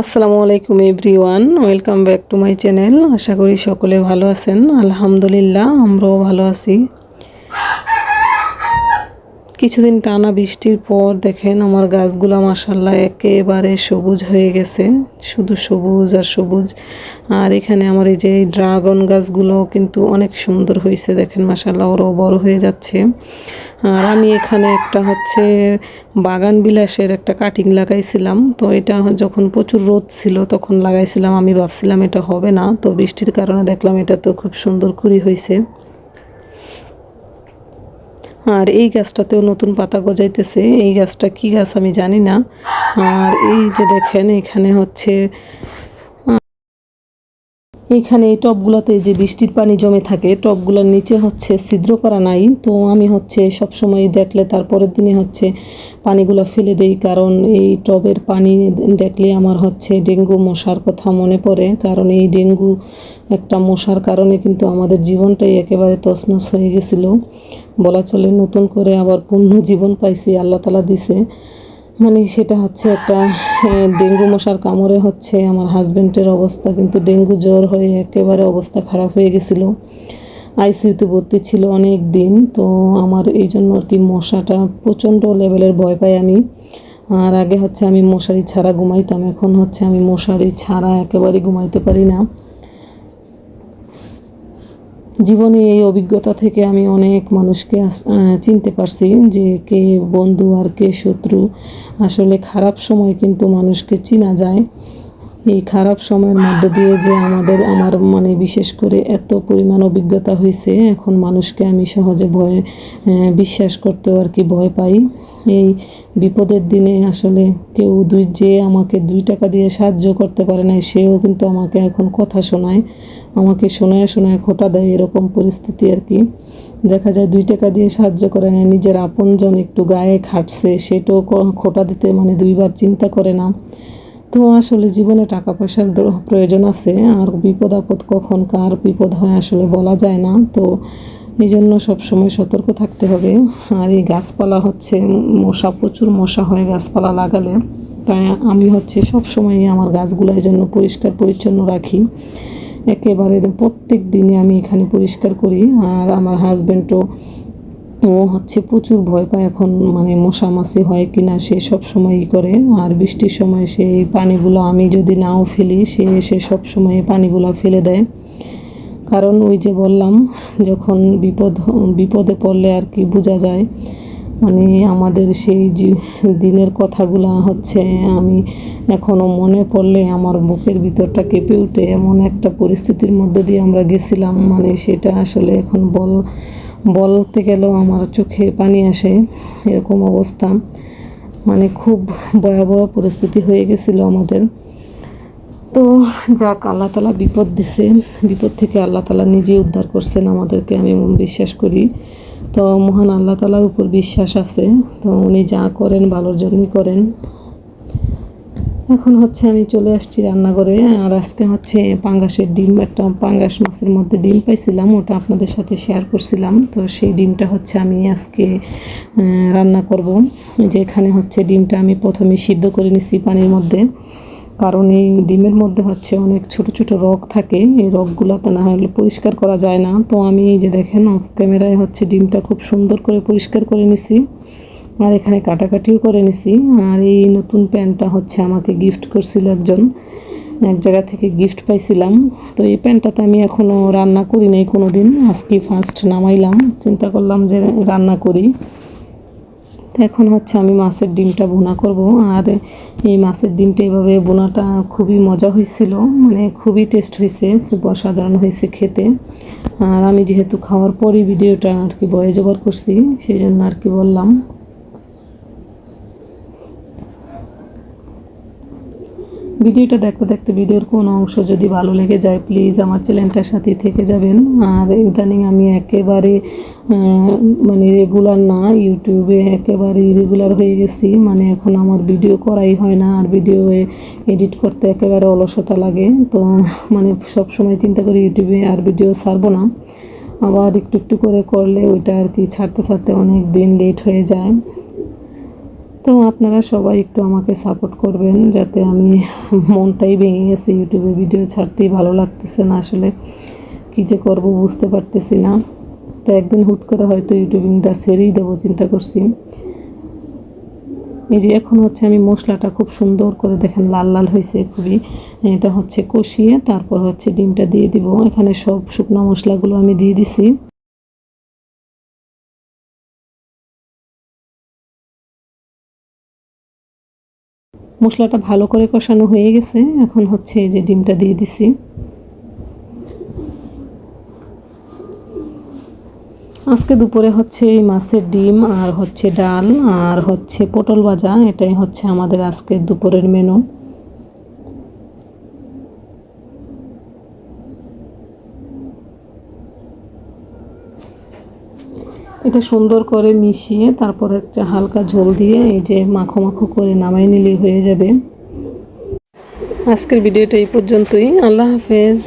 আসসালামু আলাইকুম everyone, welcome back to my channel. আশা করি সকলে ভালো আছেন। আলহামদুলিল্লাহ, আমরাও ভালো আছি। কিছুদিন টানা বৃষ্টির পর দেখেন আমার গাছগুলো মাসাল্লাহ একেবারে সবুজ হয়ে গেছে। শুধু সবুজ আর সবুজ। আর এখানে আমার এই যে ড্রাগন গাছগুলো কিন্তু অনেক সুন্দর হয়েছে দেখেন মাসাল্লাহ ওরাও বড় হয়ে যাচ্ছে। আর আমি এখানে একটা হচ্ছে বাগান বিলাসের একটা কাটিং লাগাইছিলাম। তো এটা যখন প্রচুর রোদ ছিল তখন লাগাইছিলাম। আমি ভাবছিলাম এটা হবে না। তো বৃষ্টির কারণে দেখলাম এটা তো খুব সুন্দর কুড়ি হয়েছে আর এই গাছটাতেও নতুন পাতা গজাইতেছে। এই গাছটা কি গাছ আমি জানি না। আর এই যে দেখেন, এখানে হচ্ছে এইখানে এই টবগুলোতে যে বৃষ্টির পানি জমে থাকে টবগুলোর নিচে হচ্ছে ছিদ্র করা নাই তো আমি হচ্ছে সব সময় দেখলে তারপরের দিনে হচ্ছে পানিগুলো ফেলে দেই, কারণ এই টবের পানি দেখলে আমার হচ্ছে ডেঙ্গু মশার কথা মনে পড়ে। কারণ এই ডেঙ্গু একটা মশার কারণে কিন্তু আমাদের জীবনটাই একেবারে তছনছ হয়ে গেছিল। বলা চলে নতুন করে আবার পূর্ণ জীবন পাইছি, আল্লাহ তালা দিছে। মানে সেটা হচ্ছে একটা ডেঙ্গু মশার কামড়ে হচ্ছে, আমার হাজব্যান্ডের অবস্থা কিন্তু ডেঙ্গু জ্বর হয়ে একেবারে অবস্থা খারাপ হয়ে গেছিল। আইসিইউতে ভর্তি ছিল অনেক দিন, তো আমার এই জন্য আর কি মশাটা প্রচণ্ড লেভেলের ভয় পাই আমি। আর আগে হচ্ছে আমি মশারি ছাড়া ঘুমাইতাম, এখন হচ্ছে আমি মশারি ছাড়া একেবারে ঘুমাইতে পারি না। জীবনে এই অভিজ্ঞতা থেকে আমি অনেক মানুষকে চিনতে পারছি যে কে বন্ধু আর কে শত্রু। আসলে খারাপ সময় কিন্তু মানুষকে চিনা যায়। এই খারাপ সময়ের মধ্যে দিয়ে যে আমাদের, আমার মানে বিশেষ করে এত পরিমাণ অভিজ্ঞতা হয়েছে, এখন মানুষকে আমি সহজে ভয়ে বিশ্বাস করতেও আর কি ভয় পাই। এই বিপদের দিনে আসলে কেউ দুই, যে আমাকে দুই টাকা দিয়ে সাহায্য করতে পারে না সেও কিন্তু আমাকে এখন কথা শোনায়। আমাকে শোনায় শোনায় খোটা দেয় এরকম পরিস্থিতি আর কি। দেখা যায় দুই টাকা দিয়ে সাহায্য করে না নিজের আপনজন একটু গায়ে খাটছে, সেটাও খোটা দিতে মানে দুইবার চিন্তা করে না। তো আসলে জীবনে টাকা পয়সার প্রয়োজন আছে। আর বিপদ আপদ কখন কার বিপদ হয় আসলে বলা যায় না। তো এই জন্য সবসময় সতর্ক থাকতে হবে। আর এই গাছপালা হচ্ছে মশা, প্রচুর মশা হয় গাছপালা লাগালে। তাই আমি হচ্ছে সবসময় আমার গাছগুলো এই জন্য পরিষ্কার পরিচ্ছন্ন রাখি। একেবারে প্রত্যেক দিনে আমি এখানে পরিষ্কার করি। আর আমার হাজব্যান্ডও ও হচ্ছে প্রচুর ভয় পায় এখন মানে মশামাছি হয় কি না সে সব সময়ই করে। আর বৃষ্টির সময় সে এই পানিগুলো আমি যদি নাও ফেলি, সে সে সব সময় পানিগুলো ফেলে দেয়। কারণ ওই যে বললাম, যখন বিপদ বিপদে পড়লে আর কি বোঝা যায়। মানে আমাদের সেই দিনের কথাগুলো হচ্ছে, আমি এখনও মনে পড়লে আমার বুকের ভিতরটা কেঁপে উঠে। এমন একটা পরিস্থিতির মধ্যে দিয়ে আমরা গেছিলাম মানে সেটা আসলে এখন বল বলতে গেলেও আমার চোখে পানি আসে, এরকম অবস্থা। মানে খুব ভয়াবহ পরিস্থিতি হয়ে গেছিল আমাদের। তো যাক, আল্লাহ তালা বিপদ দিছে। বিপদ থেকে আল্লাহ তালা নিজে উদ্ধার করছেন আমাদেরকে, আমি বিশ্বাস করি। তো মহান আল্লাহ তালার উপর বিশ্বাস আছে। তো উনি যা করেন ভালোর জন্যই করেন। এখন হচ্ছে আমি চলে আসছি রান্নাঘরে, আর আজকে হচ্ছে পাঙ্গাসের ডিম, একটা পাঙ্গাস মাছের মধ্যে ডিম পাইছিলাম, ওটা আপনাদের সাথে শেয়ার করছিলাম। তো সেই ডিমটা হচ্ছে আমি আজকে রান্না করব। যে এখানে হচ্ছে ডিমটা আমি প্রথমে সিদ্ধ করে নিছি পানির মধ্যে, কারণ এই ডিমের মধ্যে হচ্ছে অনেক ছোট ছোট রগ থাকে, এই রগগুলোতে না হলে পরিষ্কার করা যায় না। তো আমি এই যে দেখেন অফ ক্যামেরায় হচ্ছে ডিমটা খুব সুন্দর করে পরিষ্কার করে নিছি। আর এখানে কাটাকাটিও করে নিছি। আর এই নতুন প্যান্টটা হচ্ছে আমাকে গিফট করছিল একজন। এক জায়গা থেকে গিফট পাইছিলাম। তো এই প্যান্টটাতে আমি এখনও রান্না করি নাই কোনো দিন আজকে ফার্স্ট নামাইলাম। চিন্তা করলাম যে রান্না করি। তো এখন হচ্ছে আমি মাছের ডিমটা বোনা করব। আর এই মাছের ডিমটা এভাবে বোনাটা খুবই মজা হয়েছিল। মানে খুবই টেস্ট হয়েছে। খুব অসাধারণ হয়েছে খেতে। আর আমি যেহেতু খাওয়ার পরই ভিডিওটা আর কি বয়ে জবর করছি, সেই জন্য আর কি বললাম। ভিডিওটা দেখতে দেখতে ভিডিওর কোনো অংশ যদি ভালো লেগে যায় প্লিজ আমার চ্যানেলটার সাথে থেকে যাবেন। আর ইদানিং আমি একেবারে মানে রেগুলার না, ইউটিউবে একেবারে রেগুলার হয়ে গেছি। মানে এখন আমার ভিডিও করাই হয় না, আর ভিডিও এডিট করতে একেবারে অলসতা লাগে। তো মানে সব সময় চিন্তা করি ইউটিউবে আর ভিডিও ছাড়বো না। আবার একটু একটু করে করলে ওইটা আর কি ছাড়তে ছাড়তে অনেক দিন লেট হয়ে যায়। তো আপনারা সবাই একটু আমাকে সাপোর্ট করবেন যাতে আমি মনটাই ভেঙে গেছে ইউটিউবে ভিডিও ছাড়তেই ভালো লাগতেছে না আসলে। কী যে করব বুঝতে পারতেছি না। তো একদিন হুট করে হয়তো ইউটিউবিংটা ছেড়েই দেবো, চিন্তা করছি। এই যে এখন হচ্ছে আমি মশলাটা খুব সুন্দর করে দেখেন লাল লাল হয়েছে খুবই। এটা হচ্ছে কষিয়ে তারপর হচ্ছে ডিমটা দিয়ে দিব। এখানে সব শুকনো মশলাগুলো আমি দিয়ে দিছি। মশলাটা ভালো করে কষানো হয়ে গেছে। এখন হচ্ছে এই যে ডিমটা দিয়ে দিছি। আজকে দুপুরে হচ্ছে মাছের ডিম আর হচ্ছে ডাল আর হচ্ছে পটল ভাজা, এটাই হচ্ছে আমাদের আজকে দুপুরের মেনু এটা সুন্দর করে মিশিয়ে তারপর একটা হালকা ঝোল দিয়ে এই যে মাখো মাখো করে নামাই নিলে হয়ে যাবে। আজকের ভিডিওটা এই পর্যন্তই। আল্লাহ হাফেজ।